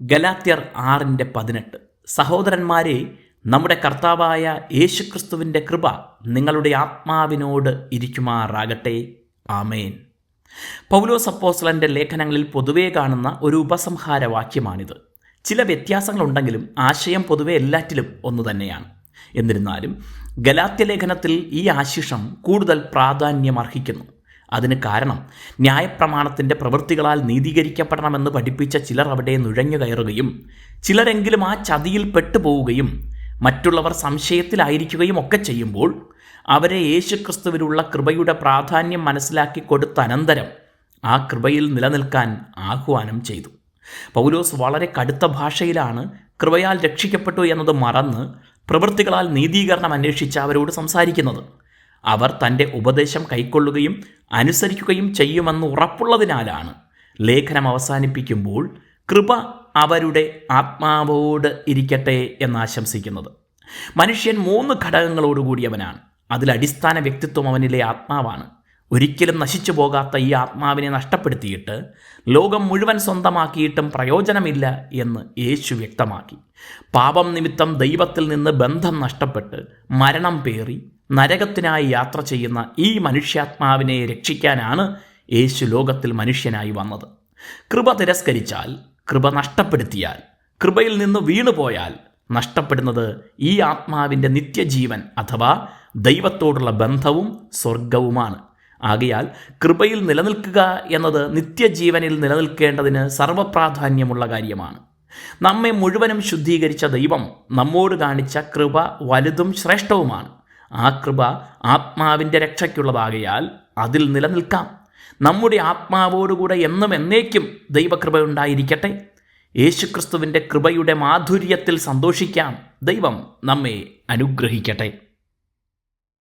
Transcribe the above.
ഗലാത്യർ ആറിന്റെ പതിനെട്ട്. സഹോദരന്മാരെ നമ്മുടെ കർത്താവായ യേശുക്രിസ്തുവിന്റെ കൃപ നിങ്ങളുടെ ആത്മാവിനോട് ഇരിക്കുമാറാകട്ടെ. ആമേൻ. പൗലോസ് അപ്പോസ്ലന്റെ ലേഖനങ്ങളിൽ പൊതുവേ കാണുന്ന ഒരു ഉപസംഹാര വാക്യമാണിത്. ചില വ്യത്യാസങ്ങളുണ്ടെങ്കിലും ആശയം പൊതുവെ എല്ലാറ്റിലും ഒന്നു തന്നെയാണ്. എന്നിരുന്നാലും ഗലാത്യ ലേഖനത്തിൽ ഈ ആശിഷം കൂടുതൽ പ്രാധാന്യമർഹിക്കുന്നു. അതിന് കാരണം ന്യായപ്രമാണത്തിന്റെ പ്രവൃത്തികളാൽ നീതീകരിക്കപ്പെടണമെന്ന് പഠിപ്പിച്ച ചിലർ അവിടെ നുഴഞ്ഞു കയറുകയും ചിലരെങ്കിലും ആ ചതിയിൽ പെട്ടുപോവുകയും മറ്റുള്ളവർ സംശയത്തിലായിരിക്കുകയും ഒക്കെ ചെയ്യുമ്പോൾ അവരെ യേശുക്രിസ്തുവിലുള്ള കൃപയുടെ പ്രാധാന്യം മനസ്സിലാക്കി കൊടുത്ത അനന്തരം ആ കൃപയിൽ നിലനിൽക്കാൻ ആഹ്വാനം ചെയ്തു. പൗലോസ് വളരെ കടുത്ത ഭാഷയിലാണ് കൃപയാൽ രക്ഷിക്കപ്പെട്ടു എന്നത് മറന്ന് പ്രവൃത്തികളാൽ നീതീകരണം അന്വേഷിച്ച് അവരോട് സംസാരിക്കുന്നത്. അവർ തന്റെ ഉപദേശം കൈക്കൊള്ളുകയും അനുസരിക്കുകയും ചെയ്യുമെന്ന് ഉറപ്പുള്ളതിനാലാണ്. ലേഖനം അവസാനിപ്പിക്കുമ്പോൾ കൃപ അവരുടെ ആത്മാവോട് ഇരിക്കട്ടെ എന്നാശംസിക്കുന്നത് മനുഷ്യൻ മൂന്ന് ഘടകങ്ങളോടുകൂടിയവനാണ്. അതിൽ അടിസ്ഥാന വ്യക്തിത്വം അവനിലെ ആത്മാവാണ്. ഒരിക്കലും നശിച്ചു പോകാത്ത ഈ ആത്മാവിനെ നഷ്ടപ്പെടുത്തിയിട്ട് ലോകം മുഴുവൻ സ്വന്തമാക്കിയിട്ടും പ്രയോജനമില്ല എന്ന് യേശു വ്യക്തമാക്കി. പാപം നിമിത്തം ദൈവത്തിൽ നിന്ന് ബന്ധം നഷ്ടപ്പെട്ട് മരണം പേറി നരകത്തിനായി യാത്ര ചെയ്യുന്ന ഈ മനുഷ്യാത്മാവിനെ രക്ഷിക്കാനാണ് യേശു ലോകത്തിൽ മനുഷ്യനായി വന്നത്. കൃപ തിരസ്കരിച്ചാൽ കൃപ നഷ്ടപ്പെടുത്തിയാൽ കൃപയിൽ നിന്ന് വീണുപോയാൽ നഷ്ടപ്പെടുന്നത് ഈ ആത്മാവിന്റെ നിത്യജീവൻ അഥവാ ദൈവത്തോടുള്ള ബന്ധവും സ്വർഗവുമാണ് ആകയാൽ കൃപയിൽ നിലനിൽക്കുക എന്നത് നിത്യജീവനിൽ നിലനിൽക്കേണ്ടതിന് സർവപ്രാധാന്യമുള്ള കാര്യമാണ്. നമ്മെ മുഴുവനും ശുദ്ധീകരിച്ച ദൈവം നമ്മോട് കാണിച്ച കൃപ വലുതും ശ്രേഷ്ഠവുമാണ്. ആ കൃപ ആത്മാവിന്റെ രക്ഷയ്ക്കുള്ളതാകയാൽ അതിൽ നിലനിൽക്കാം. നമ്മുടെ ആത്മാവോടുകൂടെ എന്നും എന്നേക്കും ദൈവകൃപ ഉണ്ടായിരിക്കട്ടെ. യേശുക്രിസ്തുവിന്റെ കൃപയുടെ മാധുര്യത്തിൽ സന്തോഷിക്കാം. ദൈവം നമ്മെ അനുഗ്രഹിക്കട്ടെ.